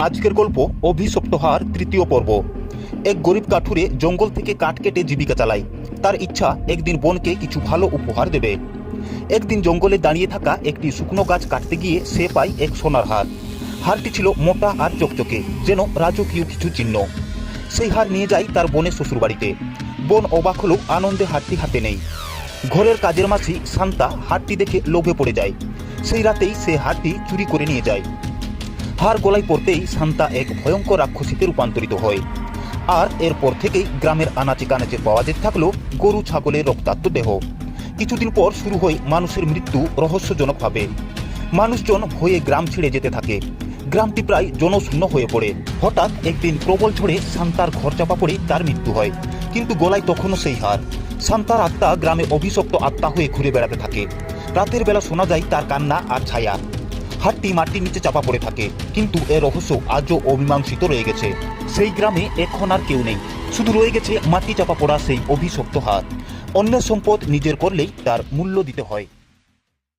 আজকের গল্প অভিশপ্ত হার তৃতীয় পর্ব। এক গরিব কাঠুরে জঙ্গল থেকে কাঠ কেটে জীবিকা চালায়। তার ইচ্ছা একদিন বনকে কিছু ভালো উপহার দেবে। একদিন জঙ্গলে দাঁড়িয়ে থাকা একটি শুকনো গাছ কাটতে গিয়ে সে পায় এক সোনার হার। হারটি ছিল মোটা আর চকচকে, যেন রাজকীয় কিছু চিহ্ন। সেই হার নিয়ে যায় তার বোনের শ্বশুরবাড়িতে। বোন অবাক হলেও আনন্দে হারটি হাতে নেই। ঘরের কাজের মাসি শান্তা হারটি দেখে লোভে পড়ে যায়। সেই রাতেই সে হারটি চুরি করে নিয়ে যায়। হার গলায় পড়তেই শান্তা এক ভয়ঙ্কর রাক্ষসীতে রূপান্তরিত হয়। আর এরপর থেকেই গ্রামের আনাচে কানাচে পাওয়া যেতে থাকল গরু ছাগলের রক্তাক্ত দেহ। কিছুদিন পর শুরু হয় মানুষের মৃত্যু রহস্যজনকভাবে। মানুষজন ভয়ে গ্রাম ছেড়ে যেতে থাকে। গ্রামটি প্রায় জনশূন্য হয়ে পড়ে। হঠাৎ একদিন প্রবল ঝড়ে শান্তার ঘর চাপা পড়ে তার মৃত্যু হয়। কিন্তু গলায় তখনও সেই হার। শান্তার আত্মা গ্রামে অভিশপ্ত আত্মা হয়ে ঘুরে বেড়াতে থাকে। রাতের বেলা শোনা যায় তার কান্না আর ছায়া। হাটটি মাটির নিচে চাপা পড়ে থাকে। কিন্তু এর রহস্য আজও অমীমাংসিত রয়ে গেছে। সেই গ্রামে এখন আর কেউ নেই। শুধু রয়ে গেছে মাটি চাপা পড়া সেই অভিশপ্ত হাত। অন্য সম্পদ নিজের করলেই তার মূল্য দিতে হয়।